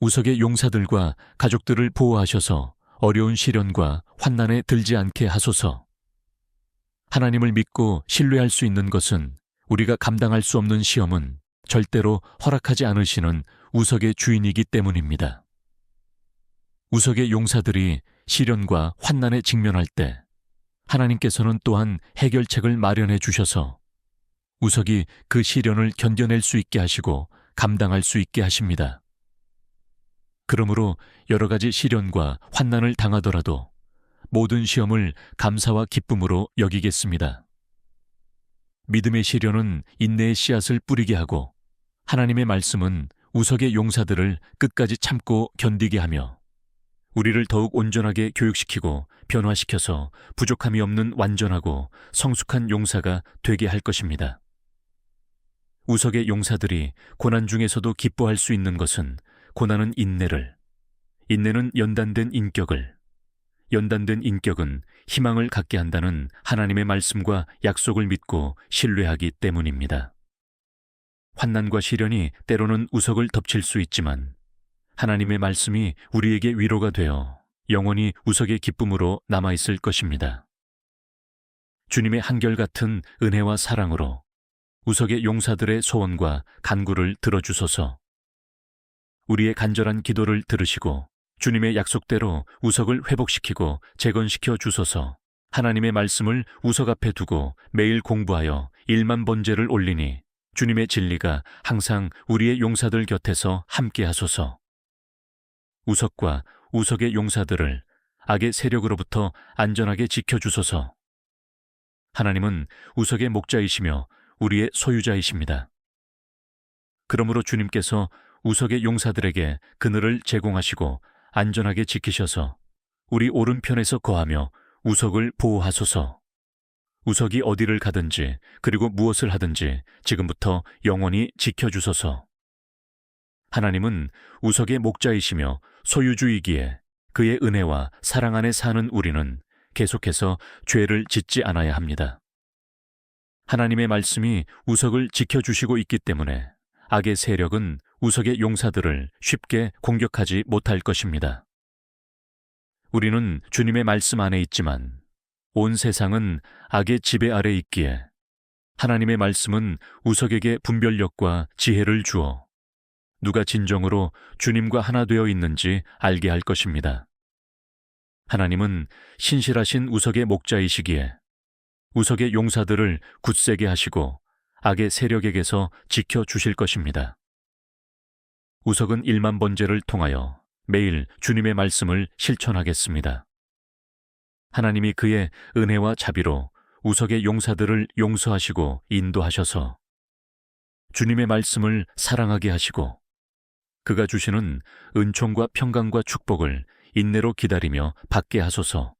우석의 용사들과 가족들을 보호하셔서 어려운 시련과 환난에 들지 않게 하소서. 하나님을 믿고 신뢰할 수 있는 것은 우리가 감당할 수 없는 시험은 절대로 허락하지 않으시는 우석의 주인이기 때문입니다. 우석의 용사들이 시련과 환난에 직면할 때 하나님께서는 또한 해결책을 마련해 주셔서 우석이 그 시련을 견뎌낼 수 있게 하시고 감당할 수 있게 하십니다. 그러므로 여러 가지 시련과 환난을 당하더라도 모든 시험을 감사와 기쁨으로 여기겠습니다. 믿음의 시련은 인내의 씨앗을 뿌리게 하고 하나님의 말씀은 우석의 용사들을 끝까지 참고 견디게 하며 우리를 더욱 온전하게 교육시키고 변화시켜서 부족함이 없는 완전하고 성숙한 용사가 되게 할 것입니다. 우석의 용사들이 고난 중에서도 기뻐할 수 있는 것은 고난은 인내를, 인내는 연단된 인격을, 연단된 인격은 희망을 갖게 한다는 하나님의 말씀과 약속을 믿고 신뢰하기 때문입니다. 환난과 시련이 때로는 우석을 덮칠 수 있지만 하나님의 말씀이 우리에게 위로가 되어 영원히 우석의 기쁨으로 남아있을 것입니다. 주님의 한결같은 은혜와 사랑으로 우석의 용사들의 소원과 간구를 들어주소서. 우리의 간절한 기도를 들으시고 주님의 약속대로 우석을 회복시키고 재건시켜 주소서. 하나님의 말씀을 우석 앞에 두고 매일 공부하여 일만 번제를 올리니 주님의 진리가 항상 우리의 용사들 곁에서 함께 하소서. 우석과 우석의 용사들을 악의 세력으로부터 안전하게 지켜주소서. 하나님은 우석의 목자이시며 우리의 소유자이십니다. 그러므로 주님께서 우석의 용사들에게 그늘을 제공하시고 안전하게 지키셔서 우리 오른편에서 거하며 우석을 보호하소서. 우석이 어디를 가든지 그리고 무엇을 하든지 지금부터 영원히 지켜주소서. 하나님은 우석의 목자이시며 소유주이기에 그의 은혜와 사랑 안에 사는 우리는 계속해서 죄를 짓지 않아야 합니다. 하나님의 말씀이 우석을 지켜주시고 있기 때문에 악의 세력은 우석의 용사들을 쉽게 공격하지 못할 것입니다. 우리는 주님의 말씀 안에 있지만 온 세상은 악의 지배 아래 있기에 하나님의 말씀은 우석에게 분별력과 지혜를 주어 누가 진정으로 주님과 하나 되어 있는지 알게 할 것입니다. 하나님은 신실하신 우석의 목자이시기에 우석의 용사들을 굳세게 하시고 악의 세력에게서 지켜 주실 것입니다. 우석은 일만 번제를 통하여 매일 주님의 말씀을 실천하겠습니다. 하나님이 그의 은혜와 자비로 우석의 용사들을 용서하시고 인도하셔서 주님의 말씀을 사랑하게 하시고 그가 주시는 은총과 평강과 축복을 인내로 기다리며 받게 하소서.